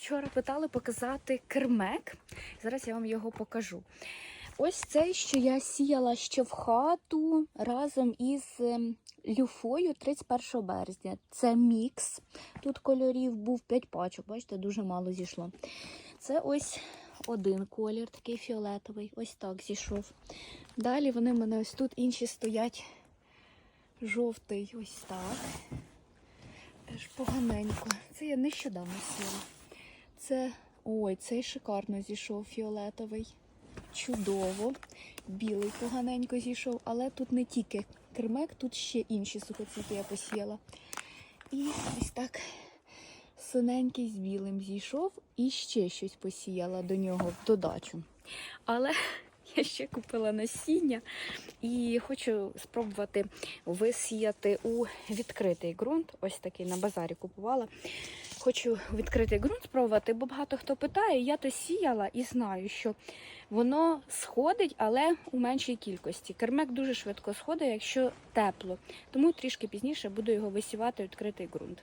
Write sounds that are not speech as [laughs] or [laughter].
Вчора питали показати кермек. Зараз я вам його покажу. Ось цей, що я сіяла ще в хату разом із ем, люфою 31 березня. Це мікс. Тут кольорів був 5 пачок, бачите, дуже мало зійшло. Це ось один колір, такий фіолетовий. Ось так зійшов. Далі вони в мене ось тут інші стоять. Жовтий, ось так. Теж поганенько. Це я нещодавно сіла. Це. Ой, цей шикарно зійшов фіолетовий. Чудово. Білий поганенько зійшов, але тут не тільки кермек, тут ще інші сухоцвіти я посіяла. І ось так синенький з білим зійшов і ще щось посіяла до нього в додачу. Але [laughs] я ще купила насіння і хочу спробувати висіяти у відкритий ґрунт. Ось такий на базарі купувала. Хочу відкритий ґрунт спробувати, бо багато хто питає. Я то сіяла і знаю, що воно сходить, але у меншій кількості. Кермек дуже швидко сходить, якщо тепло. Тому трішки пізніше буду його висівати у відкритий ґрунт.